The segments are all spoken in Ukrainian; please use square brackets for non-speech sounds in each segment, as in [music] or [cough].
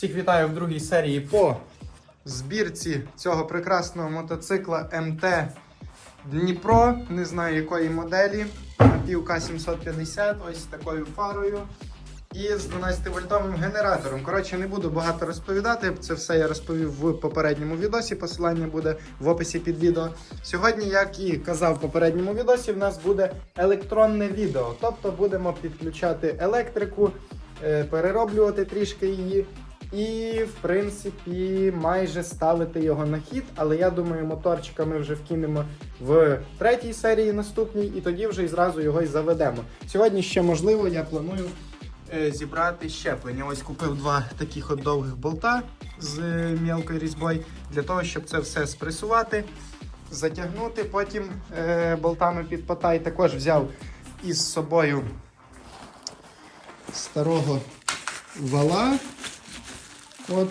Всіх вітаю в другій серії по збірці цього прекрасного мотоцикла МТ Дніпро. Не знаю якої моделі. Напівка 750, ось такою фарою. І з 12-вольтовим генератором. Коротше, не буду багато розповідати. Це все я розповів в попередньому відосі. Посилання буде в описі під відео. Сьогодні, як і казав в попередньому відосі, в нас буде електронне відео. Тобто будемо підключати електрику, е, перероблювати трішки її. І, в принципі, майже ставити його на хід. Але я думаю, моторчика ми вже вкинемо в третій серії наступній, і тоді вже і зразу його й заведемо. Сьогодні ще можливо, я планую е, зібрати щеплення. Ось купив два таких от довгих болта з е, мілкою різьбою для того, щоб це все спресувати, затягнути. Потім е, болтами під потай також взяв із собою старого вала. От,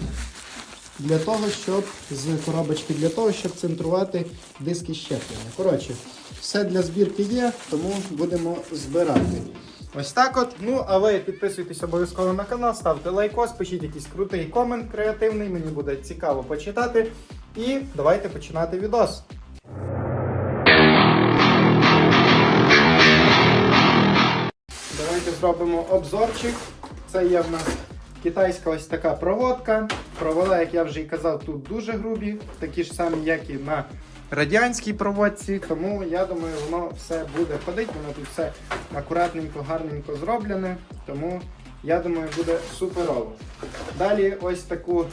для того, щоб з коробочки, для того, щоб центрувати диски щеплення. Коротше, все для збірки є, тому будемо збирати. Ось так от. Ну, а ви підписуйтесь обов'язково на канал, ставте лайкос, пишіть якийсь крутий комент креативний, мені буде цікаво почитати. І давайте починати відос. Давайте зробимо обзорчик. Це є в нас китайська ось така проводка. Провода, як я вже і казав, тут дуже грубі, такі ж самі, як і на радянській проводці. Тому я думаю, воно все буде ходити. Воно тут все акуратненько, гарненько зроблене. Тому я думаю, буде суперово. Далі ось таку.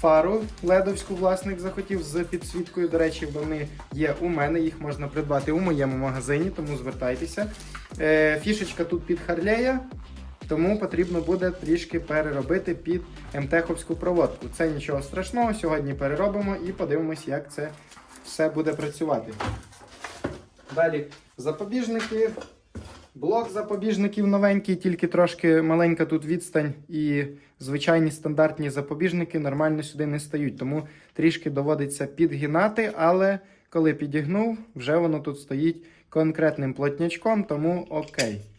Фару ледовську власник захотів з підсвіткою. До речі, вони є у мене, їх можна придбати у моєму магазині, тому звертайтеся. Е, фішечка тут під Харлея, тому потрібно буде трішки переробити під МТХовську проводку. Це нічого страшного. Сьогодні переробимо і подивимось, як це все буде працювати. Далі запобіжники. Блок запобіжників новенький, тільки трошки маленька тут відстань, і звичайні стандартні запобіжники нормально сюди не стають. Тому трішки доводиться підгинати, але коли підігнув, вже воно тут стоїть конкретним плотнячком, тому окей.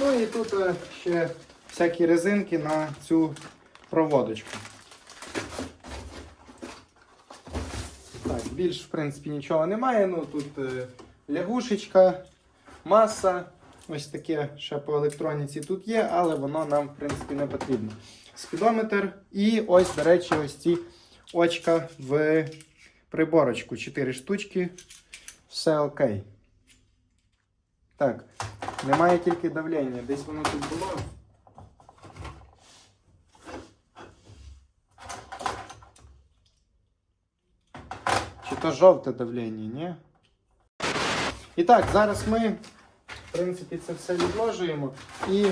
Ну і тут е, ще всякі резинки на цю проводочку. Так, більш, в принципі, нічого немає. Ну тут е, лягушечка, маса. Ось таке ще по електроніці тут є, але воно нам, в принципі, не потрібно. Спідометр і ось, до речі, ось ці очка в приборочку. 4 штучки. Все окей. Так, немає тільки давлення. Десь воно тут було. Чи то жовте давлення, ні? І так, зараз ми, в принципі, це все відложуємо і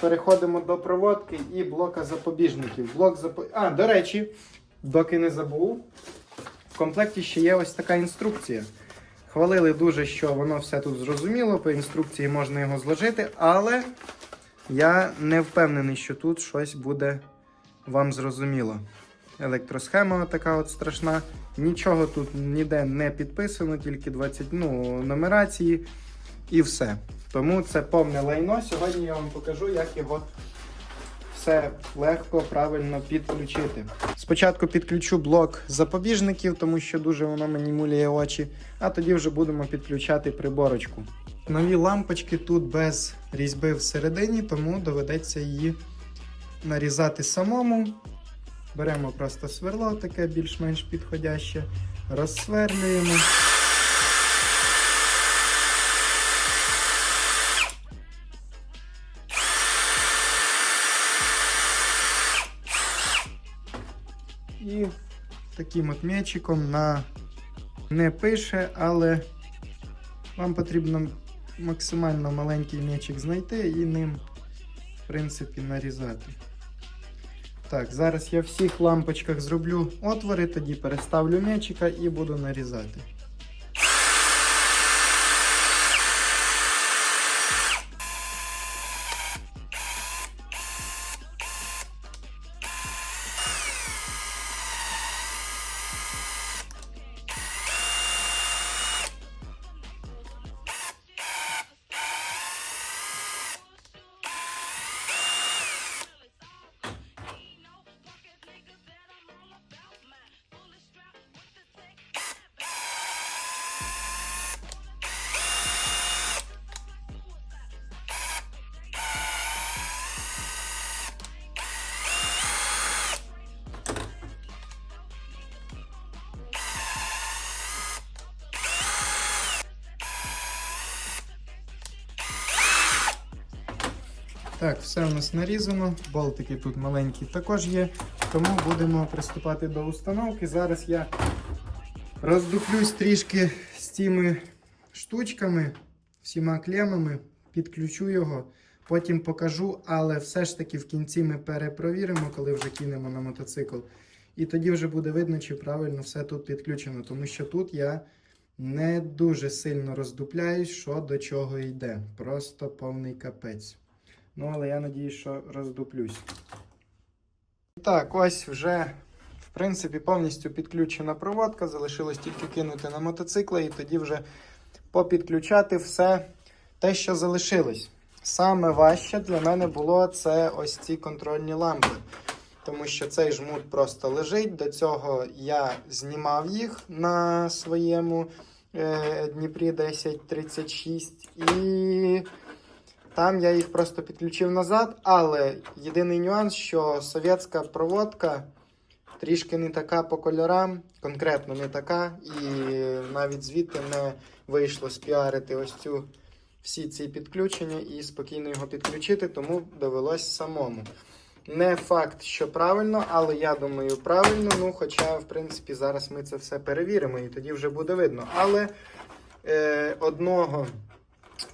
переходимо до проводки і блока запобіжників. Блок запо... А, до речі, доки не забув, в комплекті ще є ось така інструкція. Хвалили дуже, що воно все тут зрозуміло, по інструкції можна його зложити, але я не впевнений, що тут щось буде вам зрозуміло. Електросхема така от страшна. Нічого тут ніде не підписано, тільки 20 ну, нумерації і все. Тому це повне лайно. Сьогодні я вам покажу, як його все легко, правильно підключити. Спочатку підключу блок запобіжників, тому що дуже воно мені муляє очі, а тоді вже будемо підключати приборочку. Нові лампочки тут без різьби всередині, тому доведеться її нарізати самому. Беремо просто сверло, таке більш-менш підходяще, розсверлюємо. Таким от м'ячиком на не пише, але вам потрібно максимально маленький м'ячик знайти і ним, в принципі, нарізати. Так, зараз я всіх лампочках зроблю отвори, тоді переставлю м'ячика і буду нарізати. Так, все у нас нарізано. Болтики тут маленькі також є. Тому будемо приступати до установки. Зараз я роздуплюсь трішки з цими штучками, всіма клемами, підключу його, потім покажу, але все ж таки в кінці ми перепровіримо, коли вже кинемо на мотоцикл. І тоді вже буде видно, чи правильно все тут підключено, тому що тут я не дуже сильно роздупляюсь, що до чого йде. Просто повний капець. Ну, але я надіюсь, що роздуплюсь. Так, ось вже, в принципі, повністю підключена проводка. Залишилось тільки кинути на мотоцикли і тоді вже попідключати все те, що залишилось. Саме важче для мене було це ось ці контрольні лампи. Тому що цей жмут просто лежить. До цього я знімав їх на своєму е, Дніпрі 1036 і там я їх просто підключив назад. Але єдиний нюанс, що совєтська проводка трішки не така по кольорам, конкретно не така, і навіть звідти не вийшло спіарити ось цю всі ці підключення і спокійно його підключити, тому довелось самому. Не факт, що правильно, але я думаю, правильно. Ну, хоча, в принципі, зараз ми це все перевіримо і тоді вже буде видно. Але е, одного,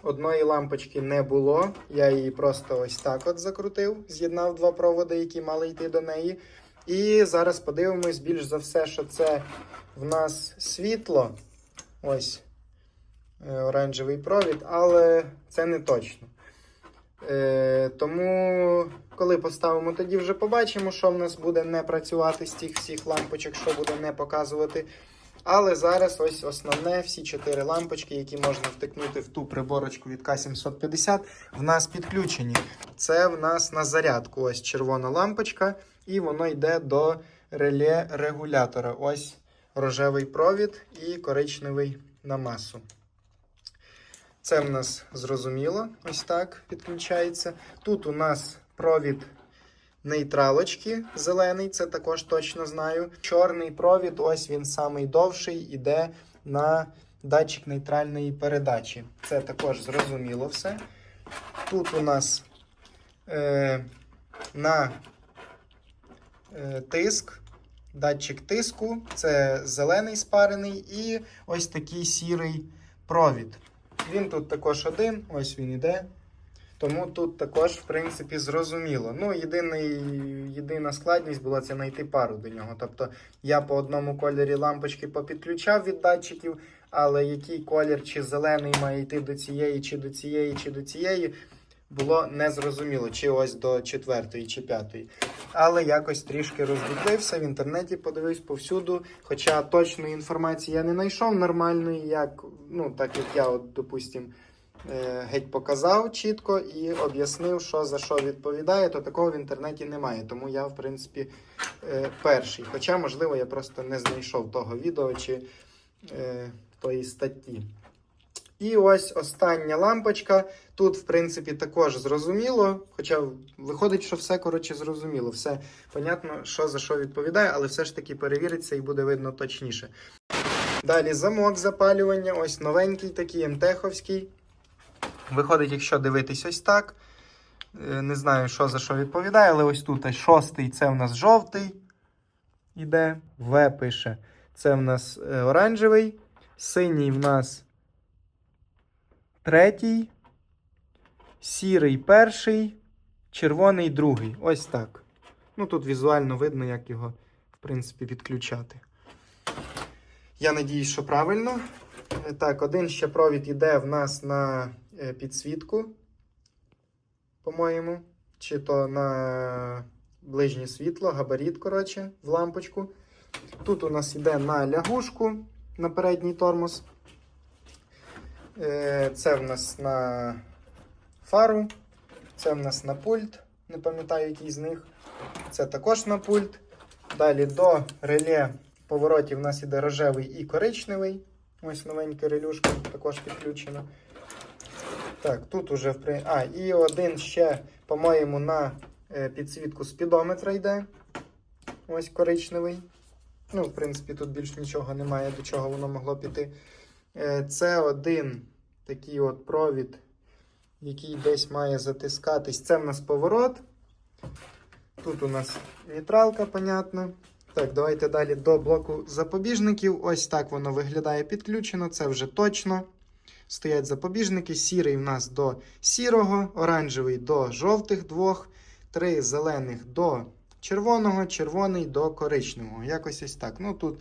одної лампочки не було. Я її просто ось так от закрутив, з'єднав два проводи, які мали йти до неї. І зараз подивимось більш за все, що це в нас світло. Ось е, оранжевий провід, але це не точно. Е, тому, коли поставимо, тоді вже побачимо, що в нас буде не працювати з тих всіх лампочок, що буде не показувати. Але зараз ось основне, всі чотири лампочки, які можна втикнути в ту приборочку від К750, в нас підключені. Це в нас на зарядку. Ось червона лампочка, і воно йде до реле регулятора. Ось рожевий провід і коричневий на масу. Це в нас зрозуміло, ось так підключається. Тут у нас провід нейтралочки зелений, це також точно знаю. Чорний провід, ось він самий довший, іде на датчик нейтральної передачі. Це також зрозуміло все. Тут у нас е, на е, тиск, датчик тиску, це зелений спарений і ось такий сірий провід. Він тут також один, ось він іде. Тому тут також, в принципі, зрозуміло. Ну, єдиний, єдина складність була це знайти пару до нього. Тобто я по одному кольорі лампочки попідключав від датчиків, але який колір, чи зелений має йти до цієї, чи до цієї, чи до цієї, було незрозуміло, чи ось до четвертої, чи п'ятої. Але якось трішки роздуплився, в інтернеті подивився повсюду. Хоча точної інформації я не знайшов нормальної, як, ну, так як я, от, допустим, геть показав чітко і об'яснив, що за що відповідає, то такого в інтернеті немає. Тому я, в принципі, е, перший. Хоча, можливо, я просто не знайшов того відео чи е, тої статті. І ось остання лампочка. Тут, в принципі, також зрозуміло. Хоча виходить, що все коротше зрозуміло. Все понятно, що за що відповідає, але все ж таки перевіриться і буде видно точніше. Далі замок запалювання, ось новенький такий МТХовський. Виходить, якщо дивитись ось так. Е, Не знаю, що за що відповідає, але ось тут шостий це в нас жовтий. Іде, В пише. Це в нас е, оранжевий. Синій в нас третій, сірий перший, червоний другий. Ось так. Ну тут візуально видно, як його, в принципі, відключати. Я надіюсь, що правильно. Е, Так, один ще провід іде в нас на підсвітку, по-моєму. Чи то на ближнє світло, габарит, коротше, в лампочку. Тут у нас йде на лягушку, на передній тормоз. Е, Це в нас на фару, це в нас на пульт, не пам'ятаю, який з них. Це також на пульт. Далі до реле поворотів у нас іде рожевий і коричневий. Ось новенька релюшка також підключена. Так, тут уже в при... А, і один ще, по-моєму, на е, підсвітку спідометра йде. Ось коричневий. Ну, в принципі, тут більш нічого немає, до чого воно могло піти. Е, Це один такий от провід який десь має затискатись. Це в нас поворот. Тут у нас нейтралка, понятно. Так, давайте далі до блоку запобіжників. Ось так воно виглядає підключено. Це вже точно. Стоять запобіжники. Сірий в нас до сірого, оранжевий до жовтих двох, три зелених до червоного, червоний до коричневого. Якось ось так. Ну тут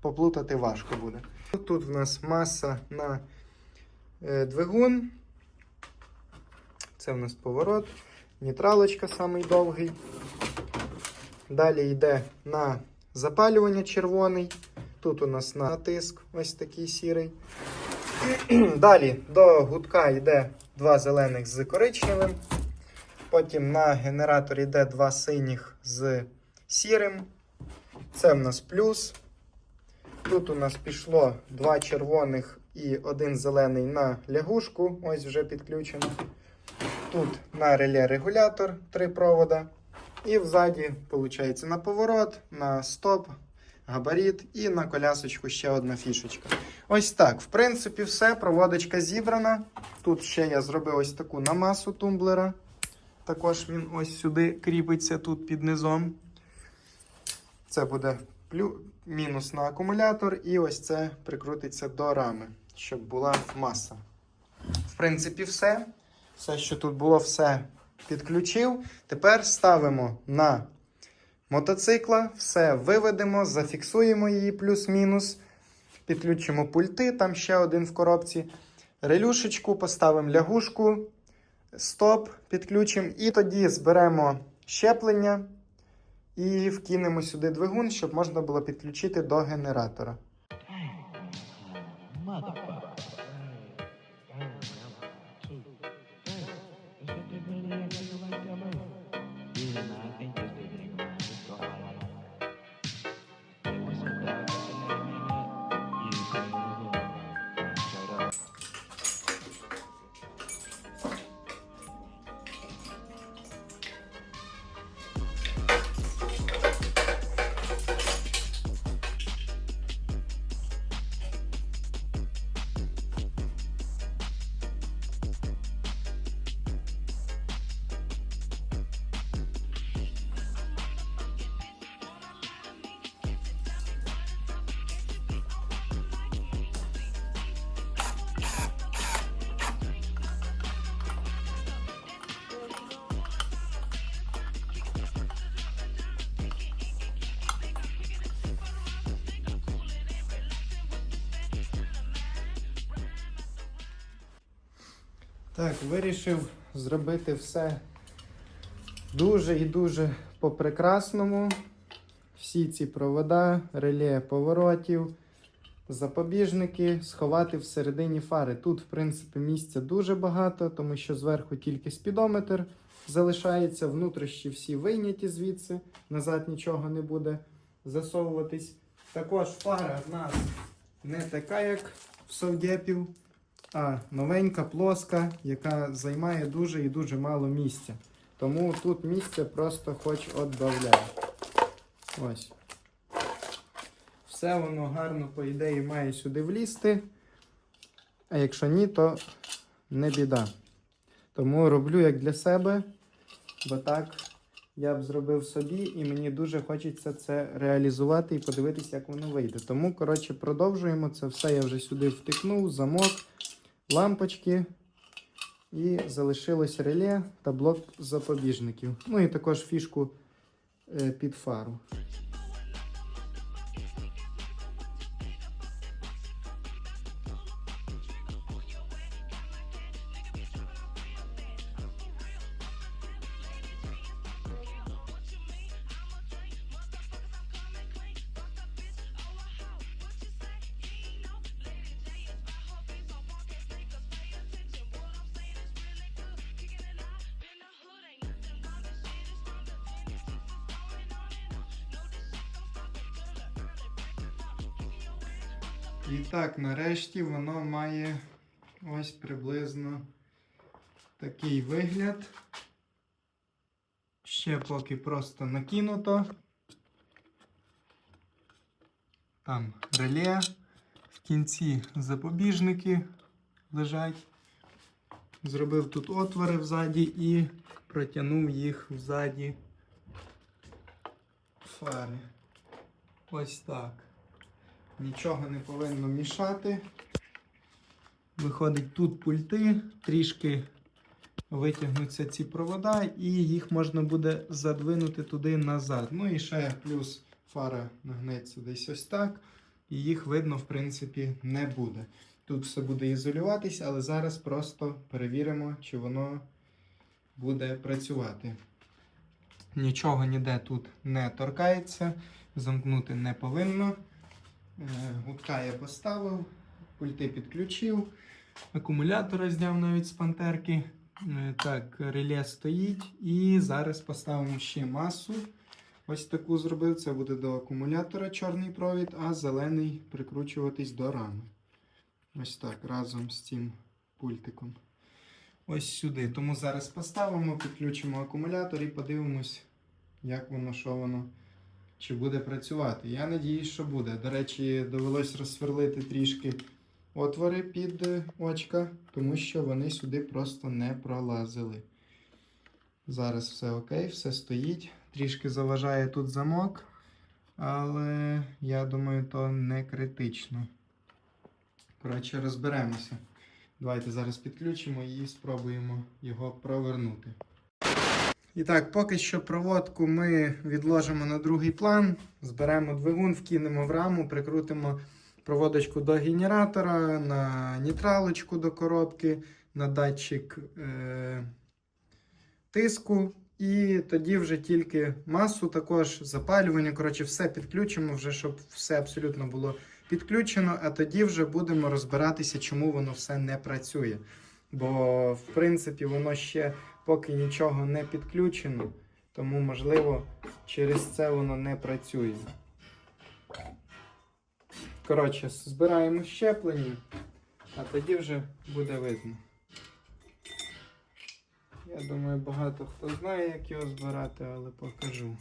поплутати важко буде. Тут в нас маса на е, двигун. Це в нас поворот. Нейтралочка самий довгий. Далі йде на запалювання червоний. Тут у нас натиск ось такий сірий. [clears throat] Далі до гудка йде два зелених з коричневим. Потім на генератор йде два синіх з сірим. Це в нас плюс. Тут у нас пішло два червоних і один зелений на лягушку. Ось вже підключено. Тут на реле регулятор три провода. І взаді, виходить, на поворот, на стоп, габарит і на колясочку ще одна фішечка. Ось так. В принципі, все. Проводочка зібрана. Тут ще я зробив ось таку намасу тумблера. Також він ось сюди кріпиться тут під низом. Це буде плю... мінус на акумулятор, і ось це прикрутиться до рами, щоб була маса. В принципі, все. Все, що тут було, все підключив. Тепер ставимо на мотоцикла, все виведемо, зафіксуємо її плюс-мінус. Підключимо пульти, там ще один в коробці. Релюшечку, поставимо лягушку, стоп, підключимо. І тоді зберемо щеплення і вкинемо сюди двигун, щоб можна було підключити до генератора. Так, вирішив зробити все дуже і дуже по-прекрасному. Всі ці провода, реле поворотів, запобіжники сховати всередині фари. Тут, в принципі, місця дуже багато, тому що зверху тільки спідометр залишається, внутрішні всі вийняті звідси, назад нічого не буде засовуватись. Також фара в нас не така, як в совдепів а новенька, плоска, яка займає дуже і дуже мало місця. Тому тут місце просто хоч отбавляє. Ось. Все воно гарно, по ідеї, має сюди влізти. А якщо ні, то не біда. Тому роблю як для себе, бо так я б зробив собі, і мені дуже хочеться це реалізувати і подивитися, як воно вийде. Тому, коротше, продовжуємо це все. Я вже сюди втикнув, замок лампочки. І залишилось реле та блок запобіжників. Ну і також фішку е, під фару. Нарешті воно має ось приблизно такий вигляд. Ще поки просто накинуто. Там реле, в кінці запобіжники лежать. зробив тут отвори взаді і протягнув їх взаді фари. Ось так. Нічого не повинно мішати. Виходить тут пульти, трішки витягнуться ці провода, і їх можна буде задвинути туди назад. Ну і ще плюс фара нагнеться десь ось так. І їх видно, в принципі, не буде. Тут все буде ізолюватись, але зараз просто перевіримо, чи воно буде працювати. Нічого ніде тут не торкається, замкнути не повинно. Е, Гудка я поставив, пульти підключив, акумулятора зняв навіть з пантерки. Е, Так, реле стоїть. І зараз поставимо ще масу. Ось таку зробив. Це буде до акумулятора чорний провід, а зелений прикручуватись до рами. Ось так, разом з цим пультиком. Ось сюди. Тому зараз поставимо, підключимо акумулятор і подивимось, як воно, що воно, чи буде працювати. Я надіюсь, що буде. До речі, довелось розсверлити трішки отвори під е, очка, тому що вони сюди просто не пролазили. Зараз все окей, все стоїть. Трішки заважає тут замок, але я думаю, то не критично. Коротше, розберемося. Давайте зараз підключимо і спробуємо його провернути. І так, поки що проводку ми відложимо на другий план. Зберемо двигун, вкинемо в раму, прикрутимо проводочку до генератора, на нейтралочку до коробки, на датчик е- тиску. І тоді вже тільки масу, також запалювання. Коротше, все підключимо, вже щоб все абсолютно було підключено, а тоді вже будемо розбиратися, чому воно все не працює. Бо, в принципі, воно ще поки нічого не підключено, тому, можливо, через це воно не працює. Коротше, збираємо щеплення, а тоді вже буде видно. Я думаю, багато хто знає, як його збирати, але покажу.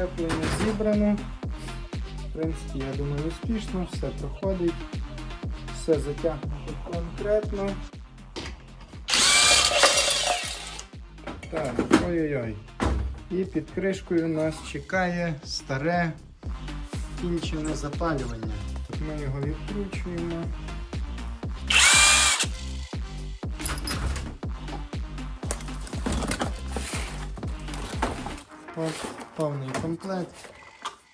Щеплення зібрано. В принципі, я думаю, успішно, все проходить, все затягнуто конкретно. Так, ой-ой-ой. І під кришкою нас чекає старе кінчене запалювання. Тут ми його відкручуємо. Ось повний комплект.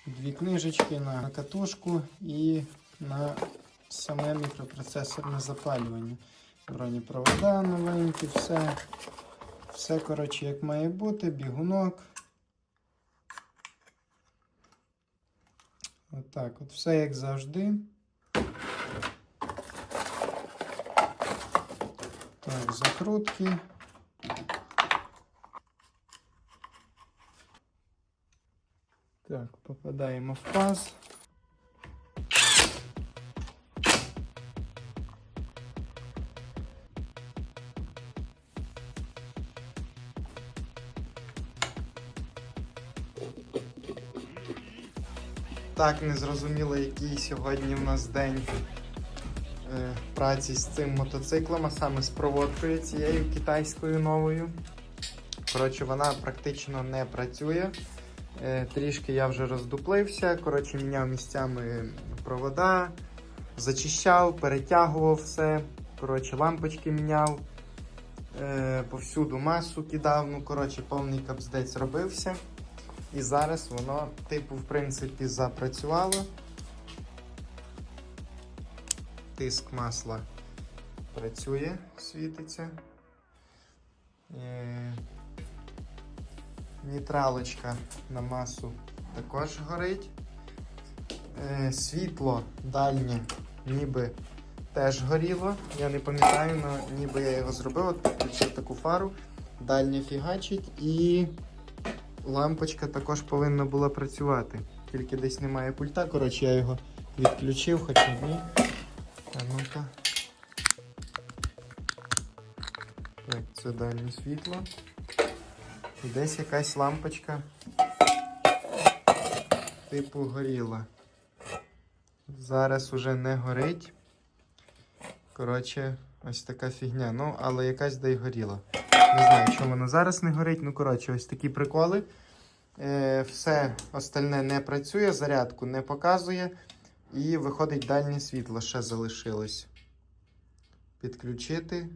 Дві книжечки на катушку і на саме мікропроцесорне запалювання. Бронепровода новенькі, все. Все, коротше, як має бути, бігунок. Отак, от все як завжди. Так, закрутки. Так, попадаємо в паз. Так, не зрозуміло, який сьогодні в нас день е, праці з цим мотоциклом, а саме з проводкою цією китайською новою. Коротше, вона практично не працює. Е, трішки я вже роздуплився. Коротше, міняв місцями провода, зачищав, перетягував все. Коротше, лампочки міняв. Е, повсюду масу кидав. Ну, коротше, повний капздець робився. І зараз воно, типу, в принципі, запрацювало. Тиск масла працює, світиться. Нейтралочка на масу також горить. Е, світло дальнє ніби теж горіло. Я не пам'ятаю, але ніби я його зробив. От підключив таку фару. Дальнє фігачить і лампочка також повинна була працювати. Тільки десь немає пульта. Коротше, я його відключив, хоча ні. А ну-ка. Так, це дальнє світло. Десь якась лампочка типу горіла. Зараз уже не горить. Коротше, ось така фігня. Ну, але якась де й горіла. Не знаю, чому вона зараз не горить. Ну, коротше, ось такі приколи. Е, все остальне не працює, зарядку не показує. І виходить дальнє світло ще залишилось. Підключити.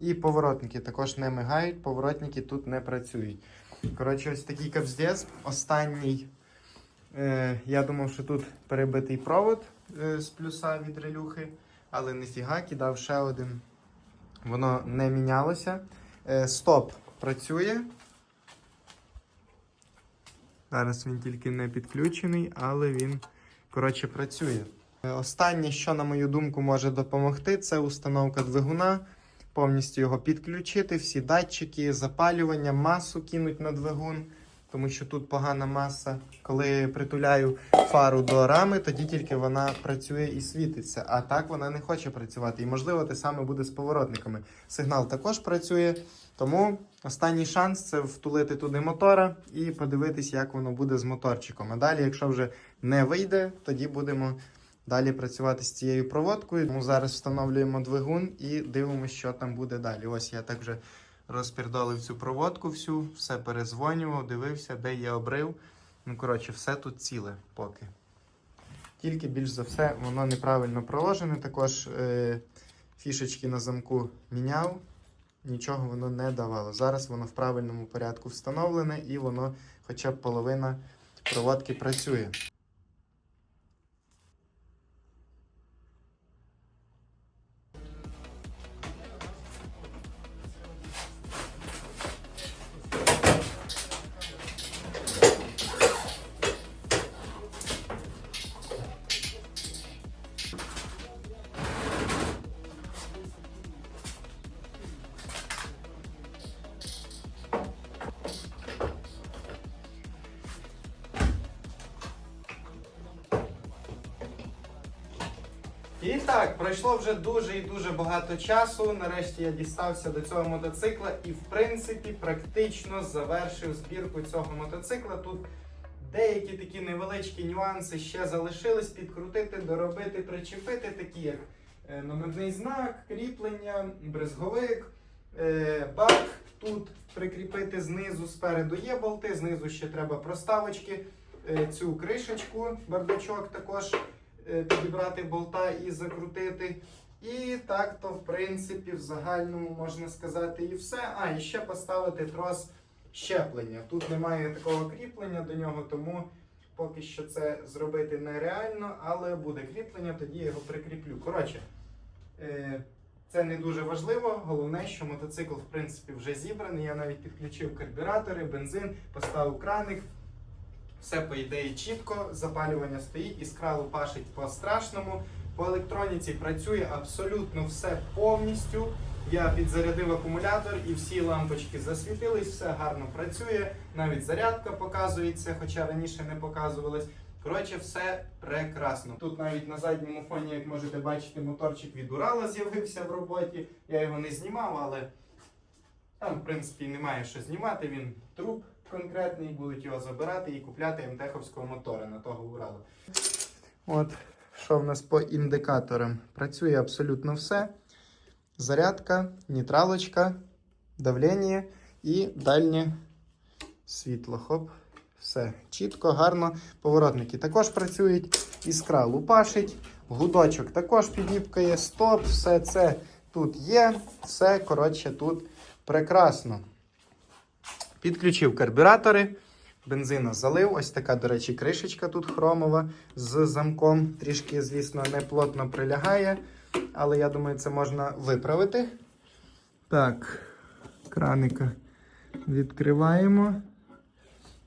І поворотники також не мигають, поворотники тут не працюють. Коротше, ось такий капздець. Останній. Е, я думав, що тут перебитий провод е, з плюса від релюхи, але ніфіга, кидав ще один. Воно не мінялося. Е, стоп працює. Зараз він тільки не підключений, але він, коротше, працює. Е, Останнє, що, на мою думку, може допомогти, це установка двигуна. Повністю його підключити, всі датчики, запалювання, масу кинуть на двигун, тому що тут погана маса. Коли притуляю фару до рами, тоді тільки вона працює і світиться. А так вона не хоче працювати. І можливо, те саме буде з поворотниками. Сигнал також працює. Тому останній шанс це втулити туди мотора і подивитись, як воно буде з моторчиком. А далі, якщо вже не вийде, тоді будемо далі працювати з цією проводкою. Тому зараз встановлюємо двигун і дивимося, що там буде далі. Ось я так вже розпірдолив цю проводку всю, все перезвонював, дивився, де є обрив. Ну, коротше, все тут ціле поки. Тільки більш за все воно неправильно проложене. Також е, фішечки на замку міняв, нічого воно не давало. Зараз воно в правильному порядку встановлене і воно хоча б половина проводки працює. Вже дуже і дуже багато часу. Нарешті я дістався до цього мотоцикла і, в принципі, практично завершив збірку цього мотоцикла. Тут деякі такі невеличкі нюанси ще залишились підкрутити, доробити, причепити, такі як е, номерний знак, кріплення, брезговик, е, бак. Тут прикріпити знизу, спереду є болти, знизу ще треба проставочки, е, цю кришечку, бардачок також підібрати болта і закрутити. І так то, в принципі, в загальному можна сказати і все. А, і ще поставити трос щеплення. Тут немає такого кріплення до нього, тому поки що це зробити нереально, але буде кріплення, тоді його прикріплю. Коротше, е, це не дуже важливо. Головне, що мотоцикл, в принципі, вже зібраний. Я навіть підключив карбюратори, бензин, поставив краник. Все по ідеї чітко, запалювання стоїть, іскра лупашить по страшному. По електроніці працює абсолютно все повністю. Я підзарядив акумулятор і всі лампочки засвітились, все гарно працює. Навіть зарядка показується, хоча раніше не показувалась. Коротше, все прекрасно. Тут навіть на задньому фоні, як можете бачити, моторчик від Урала з'явився в роботі. Я його не знімав, але там, в принципі, немає що знімати. Він труп конкретний, будуть його забирати і купляти МТХовського мотора на того Урала. От, що в нас по індикаторам? Працює абсолютно все. Зарядка, нейтралочка, давлення і дальнє світло. Хоп. Все чітко, гарно. Поворотники також працюють. Іскра лупашить, гудочок також підліпкає, стоп, все це тут є. Все, коротше, тут прекрасно. Підключив карбюратори. Бензина залив. Ось така, до речі, кришечка тут хромова з замком. Трішки, звісно, не плотно прилягає. Але я думаю, це можна виправити. Так, краника відкриваємо.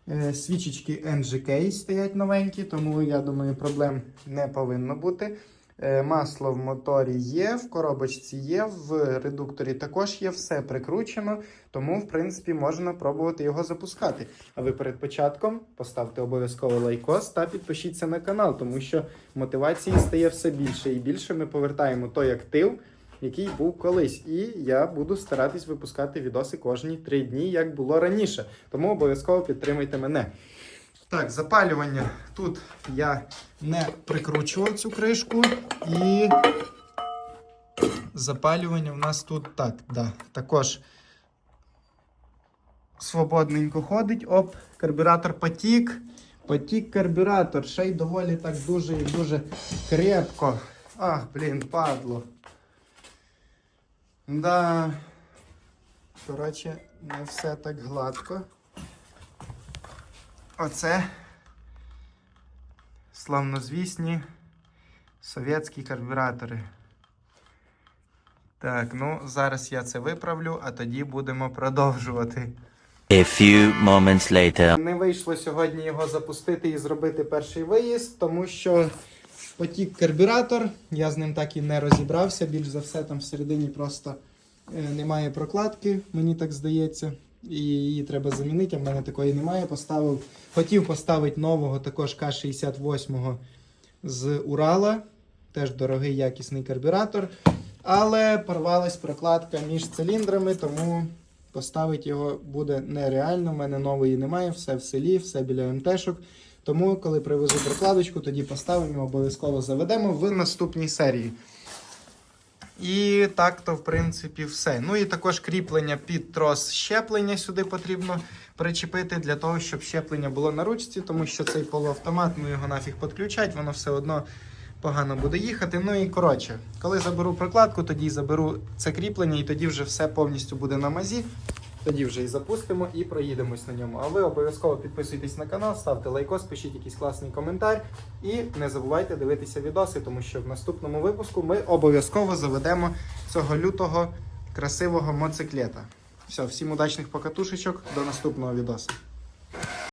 Е, Свічечки NGK стоять новенькі, тому я думаю, проблем не повинно бути. Е, Масло в моторі є, в коробочці є, в редукторі також є, все прикручено, тому, в принципі, можна пробувати його запускати. А ви перед початком поставте обов'язково лайкос та підпишіться на канал, тому що мотивації стає все більше і більше. Ми повертаємо той актив, який був колись. І я буду старатись випускати відоси кожні три дні, як було раніше. Тому обов'язково підтримайте мене. Так, запалювання. Тут я не прикручував цю кришку і запалювання в нас тут так, да. Також свободненько ходить. Оп, карбюратор потік. Потік карбюратор. Ще й доволі так дуже і дуже крепко. Ах, блін, падло. Да. Коротше, не все так гладко. Оце славнозвісні совєтські карбюратори. Так, ну зараз я це виправлю, а тоді будемо продовжувати. A few moments later. Не вийшло сьогодні його запустити і зробити перший виїзд, тому що потік карбюратор, я з ним так і не розібрався. Більш за все, там всередині просто е, немає прокладки, мені так здається. І її треба замінити, а в мене такої немає. Поставив, хотів поставити нового також К-68 з Урала. Теж дорогий якісний карбюратор. Але порвалась прокладка між циліндрами, тому поставити його буде нереально. У мене нової немає, все в селі, все біля МТшок. Тому, коли привезу прокладочку, тоді поставимо, обов'язково заведемо в наступній серії. І так то, в принципі, все. Ну і також кріплення під трос щеплення сюди потрібно причепити для того, щоб щеплення було на ручці, тому що цей полуавтомат, ну його нафіг підключать, воно все одно погано буде їхати. Ну і коротше, коли заберу прокладку, тоді заберу це кріплення, і тоді вже все повністю буде на мазі. Тоді вже і запустимо і проїдемось на ньому. А ви обов'язково підписуйтесь на канал, ставте лайкос, пишіть якийсь класний коментар. І не забувайте дивитися відоси, тому що в наступному випуску ми обов'язково заведемо цього лютого красивого моциклета. Все, всім удачних покатушечок, до наступного відосу.